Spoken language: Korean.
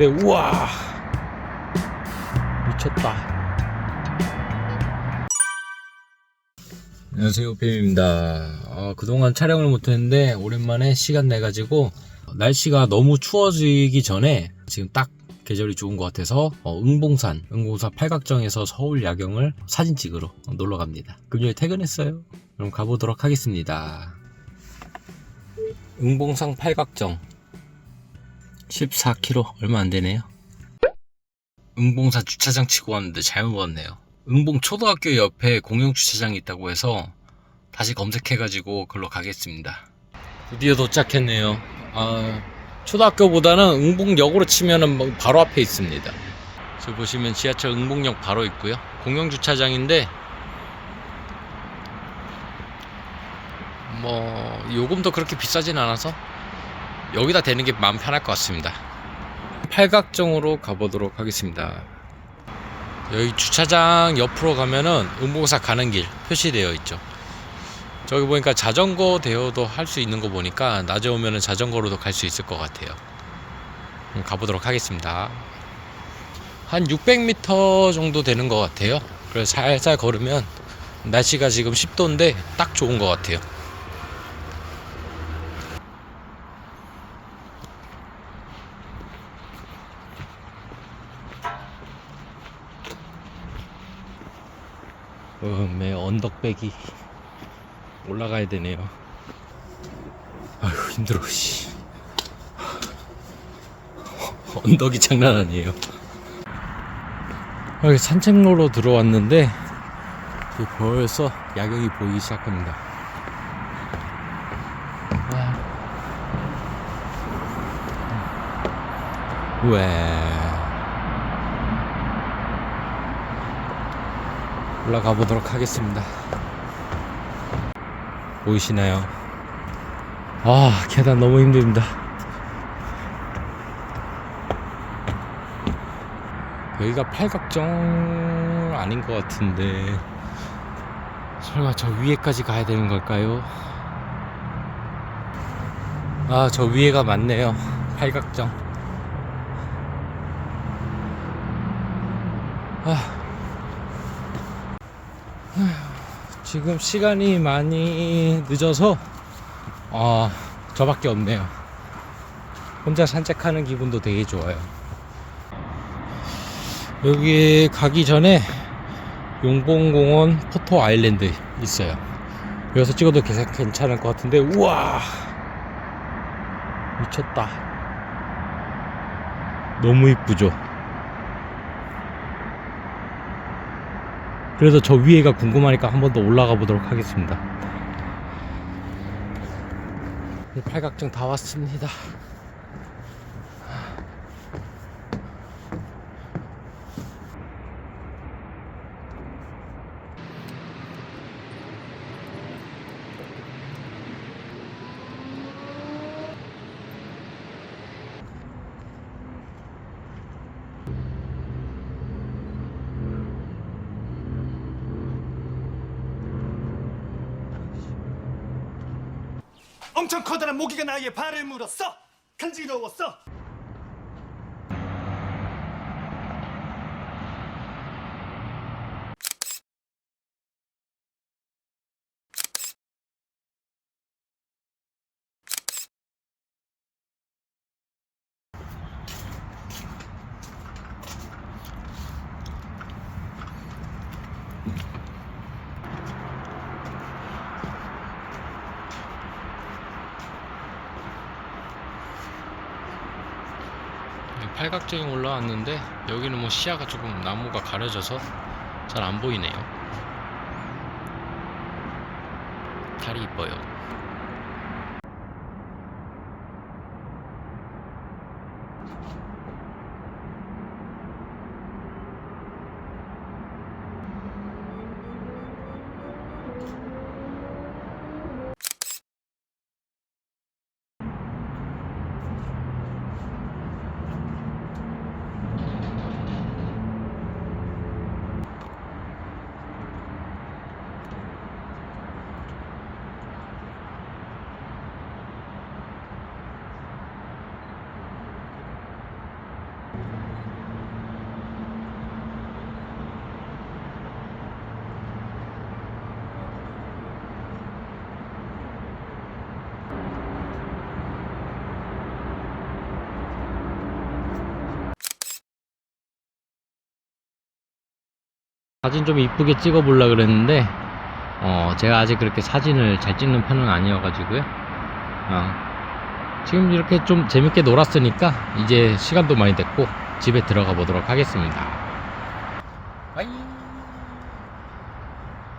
같은데 우와. 미쳤다. 안녕하세요 뱀입니다. 아, 그동안 촬영을 못했는데 오랜만에 시간 내가지고 날씨가 너무 추워지기 전에 지금 딱 계절이 좋은 것 같아서 어, 응봉산 응봉산 팔각정에서 서울 야경을 사진 찍으러 놀러 갑니다. 금요일 퇴근했어요. 그럼 가보도록 하겠습니다. 응봉산 팔각정 14km 얼마 안 되네요. 응봉사 주차장 치고 왔는데 잘못 왔네요. 응봉 초등학교 옆에 공용 주차장이 있다고 해서 다시 검색해가지고 글로 가겠습니다. 드디어 도착했네요. 아, 초등학교보다는 응봉역으로 치면은 뭐 바로 앞에 있습니다. 저 보시면 지하철 응봉역 바로 있고요. 공용 주차장인데 뭐 요금도 그렇게 비싸진 않아서 여기다 대는 게 마음 편할 것 같습니다. 팔각정으로 가보도록 하겠습니다. 여기 주차장 옆으로 가면은 음봉사 가는 길 표시되어 있죠. 저기 보니까 자전거 대여도 할 수 있는 거 보니까 낮에 오면은 자전거로도 갈 수 있을 것 같아요. 그럼 가보도록 하겠습니다. 한 600m 정도 되는 것 같아요. 그래서 살살 걸으면 날씨가 지금 10도인데 딱 좋은 것 같아요. 음에 언덕배기 올라가야 되네요. 아휴 힘들어 씨. 언덕이 장난 아니에요. 여기 산책로로 들어왔는데 벌써 야경이 보이기 시작합니다. 와. 왜? 올라가 보도록 하겠습니다. 보이시나요? 아, 계단 너무 힘듭니다. 여기가 팔각정 아닌 것 같은데, 설마 저 위에까지 가야 되는 걸까요? 아, 저 위에가 맞네요. 팔각정. 아. 지금 시간이 많이 늦어서 아 저밖에 없네요. 혼자 산책하는 기분도 되게 좋아요. 여기 가기 전에 용봉공원 포토 아일랜드 있어요. 여기서 찍어도 괜찮을 것 같은데 우와! 미쳤다. 너무 이쁘죠 그래서 저 위에가 궁금하니까 한 번 더 올라가 보도록 하겠습니다. 팔각정 다 왔습니다. 엄청 커다란 모기가 나의 발을 물었어. 간지러웠어. 팔각정에 올라왔는데 여기는 뭐 시야가 조금 나무가 가려져서 잘 안 보이네요. 달이 이뻐요. 사진 좀 이쁘게 찍어 보려 그랬는데 어 제가 아직 그렇게 사진을 잘 찍는 편은 아니어가지고요. 어, 지금 이렇게 좀 재밌게 놀았으니까 이제 시간도 많이 됐고 집에 들어가 보도록 하겠습니다. 빠이